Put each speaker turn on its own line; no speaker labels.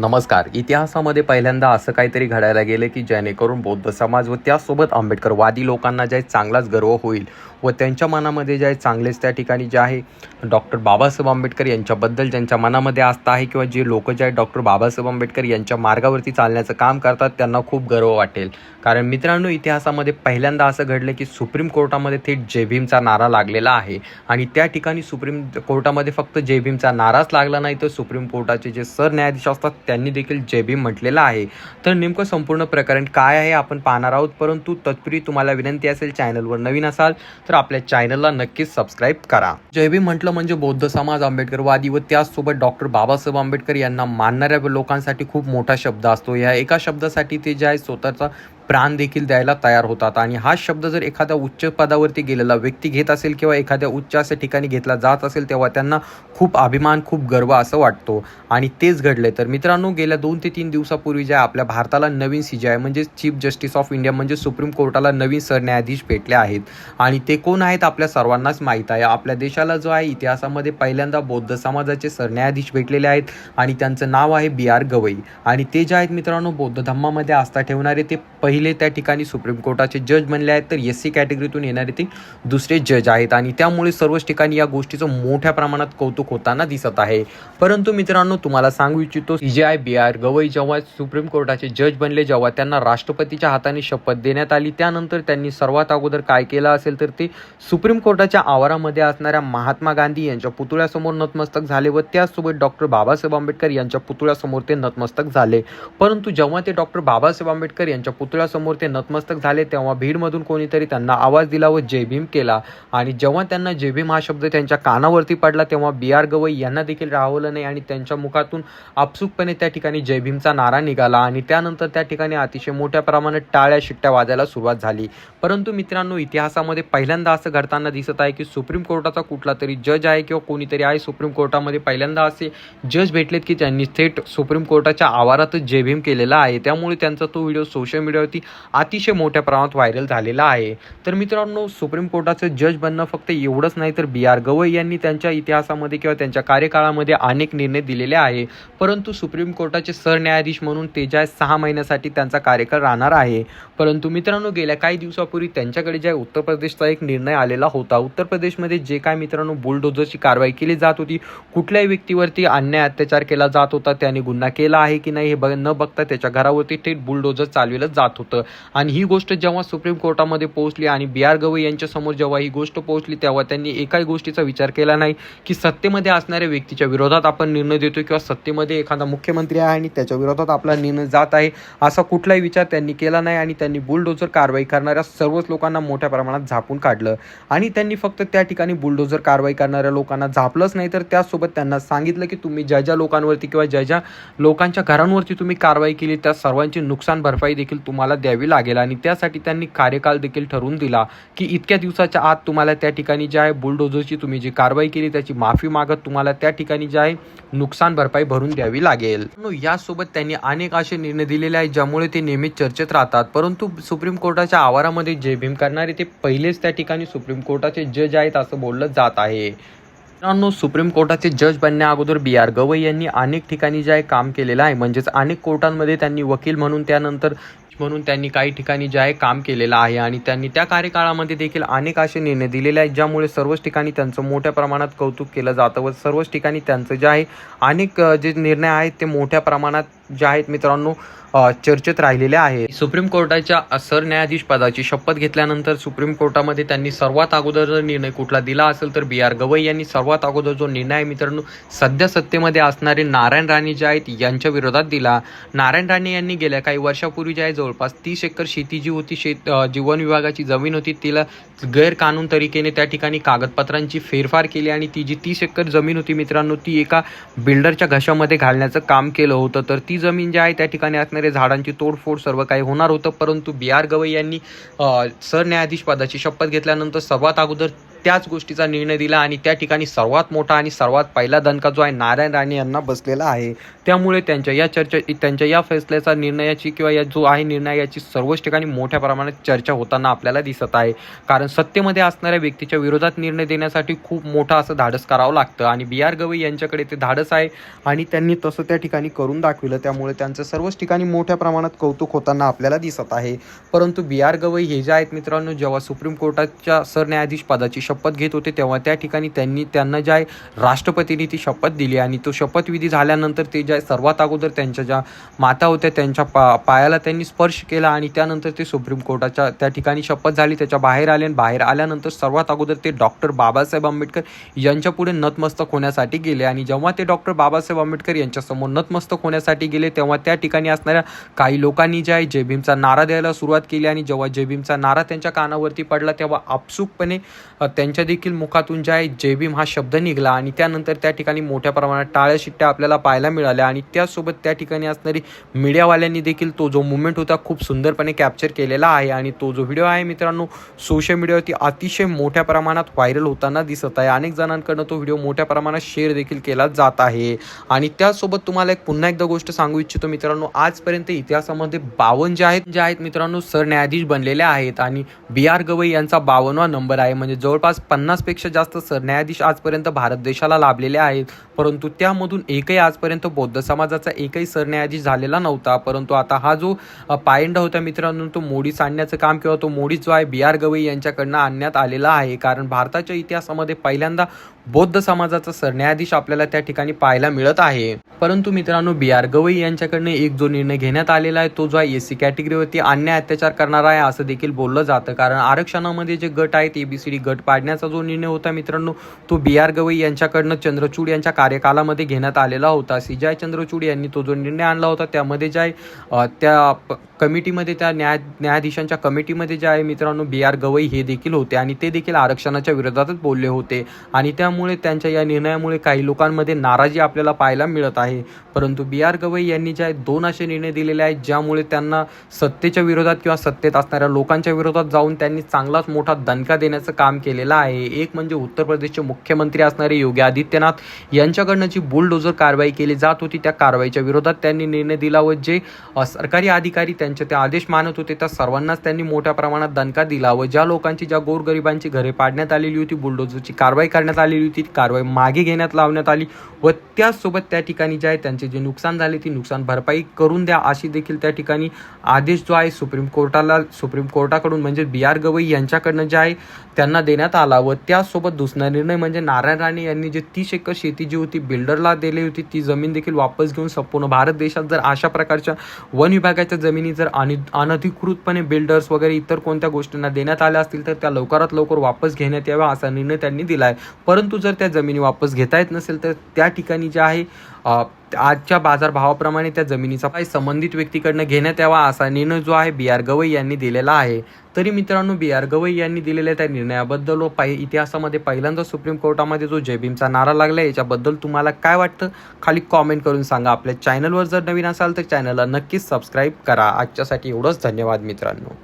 नमस्कार. इतिहासामध्ये पहिल्यांदा असं काहीतरी घडायला गेलं की जेणेकरून बौद्ध समाज व त्यासोबत आंबेडकरवादी लोकांना जे चांगलाच गर्व होईल व त्यांच्या मनामध्ये जे आहे चांगलेच त्या ठिकाणी जे आहे डॉक्टर बाबासाहेब आंबेडकर यांच्याबद्दल ज्यांच्या मनामध्ये आस्था आहे किंवा जे लोक जे आहेत डॉक्टर बाबासाहेब आंबेडकर यांच्या मार्गावरती चालण्याचं काम करतात त्यांना खूप गर्व वाटेल. कारण मित्रांनो इतिहासामध्ये पहिल्यांदा असं घडलं की सुप्रीम कोर्टामध्ये थेट जय भीमचा नारा लागलेला आहे आणि त्या ठिकाणी सुप्रीम कोर्टामध्ये फक्त जय भीमचा नाराच लागला नाही तर सुप्रीम कोर्टाचे जे सरन्यायाधीश असतात त्यांनी देखील जय भीम म्हटलेलं आहे. तर नेमकं संपूर्ण प्रकरण काय आहे आपण पाहणार आहोत. परंतु तत्पूर्वी तुम्हाला विनंती असेल चॅनलवर नवीन असाल तर आपल्या चॅनलला नक्कीच सबस्क्राईब करा. जय भीम म्हटलं म्हणजे बौद्ध समाज आंबेडकरवादी व त्याचसोबत डॉक्टर बाबासाहेब आंबेडकर यांना मानणाऱ्या लोकांसाठी खूप मोठा शब्द असतो. या एका शब्दासाठी ते जे आहे स्वतःचा प्राण देखील द्यायला तयार होतात. आणि हा शब्द जर एखाद्या उच्च पदावरती गेलेला व्यक्ती घेत असेल किंवा एखाद्या उच्च अशा ठिकाणी घेतला जात असेल तेव्हा त्यांना खूप अभिमान खूप गर्व असं वाटतो. आणि तेच घडले तर मित्रांनो गेल्या दोन ते तीन दिवसापूर्वी जे आहे आपल्या भारताला नवीन सी जी आहे म्हणजे चीफ जस्टिस ऑफ इंडिया म्हणजे सुप्रीम कोर्टाला नवीन सरन्यायाधीश भेटले आहेत. आणि ते कोण आहेत आपल्या सर्वांनाच माहीत आहे. आपल्या देशाला जो आहे इतिहासामध्ये पहिल्यांदा बौद्ध समाजाचे सरन्यायाधीश भेटलेले आहेत आणि त्यांचं नाव आहे बी आर गवई. आणि ते जे आहेत मित्रांनो बौद्ध धम्मामध्ये आस्था ठेवणारे ते पहिले त्या ठिकाणी सुप्रीम कोर्टाचे जज बनले आहेत तर एस सी कॅटेगरीतून येणारे ते दुसरे जज आहेत. आणि त्यामुळे सर्वच ठिकाणी या गोष्टीचं मोठ्या प्रमाणात कौतुक होताना दिसत आहे. परंतु मित्रांनो तुम्हाला सांगू इच्छितो जे आय बी आर गवई जेव्हा सुप्रीम कोर्टाचे जज बनले जेव्हा त्यांना राष्ट्रपतीच्या हाताने शपथ देण्यात आली त्यानंतर त्यांनी सर्वात अगोदर काय केलं असेल तर ते सुप्रीम कोर्टाच्या आवारामध्ये असणाऱ्या महात्मा गांधी यांच्या पुतळ्यासमोर नतमस्तक झाले व त्याचसोबत डॉक्टर बाबासाहेब आंबेडकर यांच्या पुतळ्यासमोर ते नतमस्तक झाले. परंतु जेव्हा ते डॉक्टर बाबासाहेब आंबेडकर यांच्या पुतळ्या पुतळ्यासमोर ते नतमस्तक झाले तेव्हा भीडमधून कोणीतरी त्यांना आवाज दिला व जय भीम केला. आणि जेव्हा त्यांना जय भीम हा शब्द त्यांच्या कानावरती पडला तेव्हा बी आर गवई यांना देखील राहवलं नाही आणि त्यांच्या मुखातून आपसुकपणे त्या ठिकाणी जय भीमचा नारा निघाला आणि त्यानंतर त्या ठिकाणी अतिशय मोठ्या प्रमाणात टाळ्या शिट्ट्या वाजायला सुरुवात झाली. परंतु मित्रांनो इतिहासामध्ये पहिल्यांदा असं घडताना दिसत आहे की सुप्रीम कोर्टाचा कुठला तरी जज आहे किंवा कोणीतरी आहे सुप्रीम कोर्टामध्ये पहिल्यांदा असे जज भेटलेत की त्यांनी थेट सुप्रीम कोर्टाच्या आवारातच जय भीम केलेला आहे. त्यामुळे त्यांचा तो व्हिडिओ सोशल मीडियावरती अतिशय मोठ्या प्रमाणात व्हायरल झालेला आहे. तर मित्रांनो सुप्रीम कोर्टाचं जज बनणं फक्त एवढंच नाही तर बी आर गवई यांनी त्यांच्या इतिहासामध्ये किंवा त्यांच्या कार्यकाळामध्ये अनेक निर्णय दिलेले आहे. परंतु सुप्रीम कोर्टाचे सरन्यायाधीश म्हणून तेजा सहा महिन्यासाठी त्यांचा कार्यकाळ राहणार आहे. परंतु मित्रांनो गेल्या काही दिवसापूर्वी त्यांच्याकडे ज्या उत्तर प्रदेशचा एक निर्णय आलेला होता उत्तर प्रदेशमध्ये जे काय मित्रांनो बुलडोझरची कारवाई केली जात होती कुठल्याही व्यक्तीवरती अन्याय अत्याचार केला जात होता त्याने गुन्हा केला आहे की नाही हे बघ न बघता त्याच्या घरावरती थेट बुलडोझर चालविलं जात होतं. आणि ही गोष्ट जेव्हा सुप्रीम कोर्टामध्ये पोहोचली आणि बी आर गवई यांच्यासमोर जेव्हा ही गोष्ट पोहोचली तेव्हा त्यांनी एकाही गोष्टीचा विचार केला नाही की सत्तेमध्ये असणाऱ्या व्यक्तीच्या विरोधात आपण निर्णय देतो किंवा सत्तेमध्ये एखादा मुख्यमंत्री आहे आणि त्याच्या विरोधात आपला निर्णय जात आहे असा कुठलाही विचार त्यांनी केला नाही आणि त्यांनी बुलडोझर कारवाई करणाऱ्या सर्वच लोकांना मोठ्या प्रमाणात झापून काढलं. आणि त्यांनी फक्त त्या ठिकाणी बुलडोझर कारवाई करणाऱ्या लोकांना झापलंच नाही तर त्यासोबत त्यांना सांगितलं की तुम्ही ज्या ज्या लोकांवरती किंवा ज्या ज्या लोकांच्या घरांवरती तुम्ही कारवाई केली त्या सर्वांची नुकसान भरपाई देखील तुम्हाला द्यावी लागेल आणि त्यासाठी त्यांनी कार्यकाल देखील ठरवून दिला की इतक्या दिवसाच्या आत तुम्हाला त्या ठिकाणी जे आहे बुलडोझरची तुम्ही जी कारवाई केली त्याची माफी मागत तुम्हाला त्या ठिकाणी जे आहे नुकसान भरपाई भरून द्यावी लागेल. यासोबत त्यांनी अनेक असे निर्णय दिलेले आहेत ज्यामुळे ते नेहमीच चर्चेत राहतात. परंतु सुप्रीम कोर्टाच्या आवारामध्ये जे भीम करणारे ते पहिलेच त्या ठिकाणी सुप्रीम कोर्टाचे जज आहेत असं बोललं जात आहे. मित्रांनो सुप्रीम कोर्टाचे जज बनण्या अगोदर बी आर गवई यांनी अनेक ठिकाणी जे आहे काम केलेलं आहे. म्हणजेच अनेक कोर्टांमध्ये त्यांनी वकील म्हणून त्यानंतर म्हणून त्यांनी काही ठिकाणी जे आहे काम केलेलं आहे आणि त्यांनी त्या कार्यकाळामध्ये देखील अनेक असे निर्णय दिलेले आहेत ज्यामुळे सर्वच ठिकाणी त्यांचं मोठ्या प्रमाणात कौतुक केलं जातं व सर्वच ठिकाणी त्यांचं जे आहे अनेक जे निर्णय आहेत ते मोठ्या प्रमाणात जे आहेत मित्रांनो चर्चेत राहिलेले आहे. सुप्रीम कोर्टाच्या सरन्यायाधीश पदाची शपथ घेतल्यानंतर सुप्रीम कोर्टामध्ये त्यांनी सर्वात अगोदर जर निर्णय कुठला दिला असेल तर बी आर गवई यांनी सर्वात अगोदर जो निर्णय आहे मित्रांनो सध्या सत्तेमध्ये असणारे नारायण राणे जे आहेत यांच्या विरोधात दिला. नारायण राणे यांनी गेल्या काही वर्षापूर्वी जे आहे जवळपास तीस एकर शेती जी होती शेत जीवन विभागाची जमीन होती तिला गैरकानून तरीकेने त्या ठिकाणी कागदपत्रांची फेरफार केली आणि ती जी तीस एकर जमीन होती मित्रांनो ती एका बिल्डरच्या घशामध्ये घालण्याचं काम केलं होतं. तर ती जमीन जी आहे त्या ठिकाणी असणारे झाडांची तोडफोड सर्व काही होणार होतं. परंतु बी आर गवई यांनी सरन्यायाधीशपदाची सरन्यायाधीश पदाची शपथ घेतल्यानंतर सर्वात अगोदर त्याच गोष्टीचा निर्णय दिला आणि त्या ठिकाणी सर्वात मोठा आणि सर्वात पहिला दणका जो आहे नारायण राणे यांना बसलेला आहे. त्यामुळे त्यांच्या या चर्चा त्यांच्या या फैसल्याचा निर्णयाची किंवा या जो आहे निर्णय याची सर्वच ठिकाणी मोठ्या प्रमाणात चर्चा होताना आपल्याला दिसत आहे. कारण सत्तेमध्ये असणाऱ्या व्यक्तीच्या विरोधात निर्णय देण्यासाठी खूप मोठा असं धाडस करावं लागतं. आणि बी आर गवई यांच्याकडे ते धाडस आहे आणि त्यांनी तसं त्या ठिकाणी करून दाखविलं. त्यामुळे त्यांचं सर्वच ठिकाणी मोठ्या प्रमाणात कौतुक होताना आपल्याला दिसत आहे. परंतु बी आर गवई हे जे आहेत मित्रांनो जेव्हा सुप्रीम कोर्टाच्या सरन्यायाधीश पदाची शपथ शपथ घेत होते तेव्हा त्या ठिकाणी त्यांनी त्यांना ज्या आहे राष्ट्रपतींनी ती शपथ दिली आणि तो शपथविधी झाल्यानंतर ते ज्या सर्वात अगोदर त्यांच्या ज्या माता होत्या त्यांच्या पा पायाला त्यांनी स्पर्श केला आणि त्यानंतर ते सुप्रीम कोर्टाच्या त्या ठिकाणी शपथ झाली त्याच्या बाहेर आले आणि बाहेर आल्यानंतर सर्वात अगोदर ते डॉक्टर बाबासाहेब आंबेडकर यांच्या पुढे नतमस्तक होण्यासाठी गेले आणि जेव्हा ते डॉक्टर बाबासाहेब आंबेडकर यांच्यासमोर नतमस्तक होण्यासाठी गेले तेव्हा त्या ठिकाणी असणाऱ्या काही लोकांनी जे आहे जय भीमचा नारा द्यायला सुरुवात केली आणि जेव्हा जय भीमचा नारा त्यांच्या कानावरती पडला तेव्हा आपसुकपणे त्यांच्या देखील मुखातून जे आहे जय भीम हा शब्द निघाला आणि त्यानंतर त्या ठिकाणी मोठ्या प्रमाणात टाळ्या शिट्ट्या आपल्याला पाहायला मिळाल्या आणि त्यासोबत त्या ठिकाणी असणारी मीडियावाल्यांनी देखील तो जो मुवमेंट होता खूप सुंदरपणे कॅप्चर केलेला आहे आणि तो जो व्हिडिओ आहे मित्रांनो सोशल मीडियावरती अतिशय मोठ्या प्रमाणात व्हायरल होताना दिसत आहे. अनेक जणांकडनं तो व्हिडिओ मोठ्या प्रमाणात शेअर देखील केला जात आहे. आणि त्यासोबत तुम्हाला एक पुन्हा एकदा गोष्ट सांगू इच्छितो मित्रांनो आजपर्यंत इतिहासामध्ये बावन्न जे आहेत जे आहेत मित्रांनो सरन्यायाधीश बनलेले आहेत आणि बी आर गवई यांचा बावन्नवा नंबर आहे. म्हणजे जवळपास पन्नासपेक्षा जास्त सरन्यायाधीश आजपर्यंत भारत देशाला लाभलेले आहेत. परंतु त्यामधून एकही आजपर्यंत बौद्ध समाजाचा एकही सरन्यायाधीश झालेला नव्हता. परंतु आता हा जो पायंडा होता मित्रांनो तो मोडीस आणण्याचं काम किंवा तो मोडी जो आहे बी आर गवई यांच्याकडनं आणण्यात आलेला आहे. कारण भारताच्या इतिहासामध्ये पहिल्यांदा बौद्ध समाजाचा सरन्यायाधीश आपल्याला त्या ठिकाणी पाहायला मिळत आहे. परंतु मित्रांनो बी आर गवई यांच्याकडनं एक जो निर्णय घेण्यात आलेला आहे तो जो आहे एस सी कॅटेगरीवरती अन्याय अत्याचार करणार आहे असं देखील बोललं जातं. कारण आरक्षणामध्ये जे गट आहेत एबीसीडी गट काढण्याचा जो निर्णय होता मित्रांनो तो बी आर गवई यांच्याकडनं चंद्रचूड यांच्या कार्यकालामध्ये घेण्यात आलेला होता. सिजाय चंद्रचूड यांनी तो जो निर्णय आणला होता त्यामध्ये जे आहे त्या कमिटीमध्ये त्या न्याय न्यायाधीशांच्या कमिटीमध्ये जे आहे मित्रांनो बी आर गवई हे देखील होते आणि ते देखील आरक्षणाच्या विरोधातच बोलले होते. आणि त्यामुळे त्यांच्या या निर्णयामुळे काही लोकांमध्ये नाराजी आपल्याला पाहायला मिळत आहे. परंतु बी आर गवई यांनी जे आहे दोन असे निर्णय दिलेले आहेत ज्यामुळे त्यांना सत्तेच्या विरोधात किंवा सत्तेत असणाऱ्या लोकांच्या विरोधात जाऊन त्यांनी चांगलाच मोठा दणका देण्याचं काम केलेलं आहे. एक म्हणजे उत्तर प्रदेशचे मुख्यमंत्री असणारे योगी आदित्यनाथ यांच्याकडनं जी बुलडोजर कारवाई केली जात होती त्या कारवाईच्या विरोधात त्यांनी निर्णय दिला व जे सरकारी अधिकारी त्यांचे ते आदेश मानत होते त्या सर्वांनाच त्यांनी मोठ्या प्रमाणात दणका दिला व ज्या लोकांची ज्या गोरगरिबांची घरे पाडण्यात आलेली होती बुलडोजरची कारवाई करण्यात आलेली होती ती कारवाई मागे घेण्यात लावण्यात आली व त्याचसोबत त्या ठिकाणी जे आहे त्यांचे जे नुकसान झाले ती नुकसान भरपाई करून द्या अशी देखील त्या ठिकाणी आदेश जो आहे सुप्रीम कोर्टाला सुप्रीम कोर्टाकडून म्हणजे बी आर गवई यांच्याकडनं जे आहे त्यांना देण्यात आला व त्यासोबत दुसरा निर्णय म्हणजे नारायण राणे यांनी जे तीस एकर शेती जी होती बिल्डरला दिली होती ती जमीन देखील वापस घेऊन संपूर्ण भारत देशात जर अशा प्रकारच्या वन विभागाच्या जमिनी जर अनि अनधिकृतपणे बिल्डर्स वगैरे इतर कोणत्या गोष्टींना देण्यात आल्या असतील तर त्या लवकरात लवकर वापस घेण्यात याव्या असा निर्णय त्यांनी दिला आहे परंतु जर त्या जमिनी वापस घेता येत नसेल तर त्या ठिकाणी जे आहे आजच्या बाजारभावाप्रमाणे त्या जमिनीचा पाय संबंधित व्यक्तीकडनं घेण्यात यावा असा निर्णय जो आहे बी आर गवई यांनी दिलेला आहे. तरी मित्रांनो बी आर गवई यांनी दिलेल्या त्या निर्णयाबद्दल व पाहि इतिहासामध्ये पहिल्यांदा सुप्रीम कोर्टामध्ये जो जेबीमचा नारा लागला याच्याबद्दल तुम्हाला काय वाटतं? खाली कॉमेंट करून सांगा. आपल्या चॅनलवर जर नवीन असाल तर चॅनलला नक्कीच सबस्क्राईब करा. आजच्यासाठी एवढंच. धन्यवाद मित्रांनो.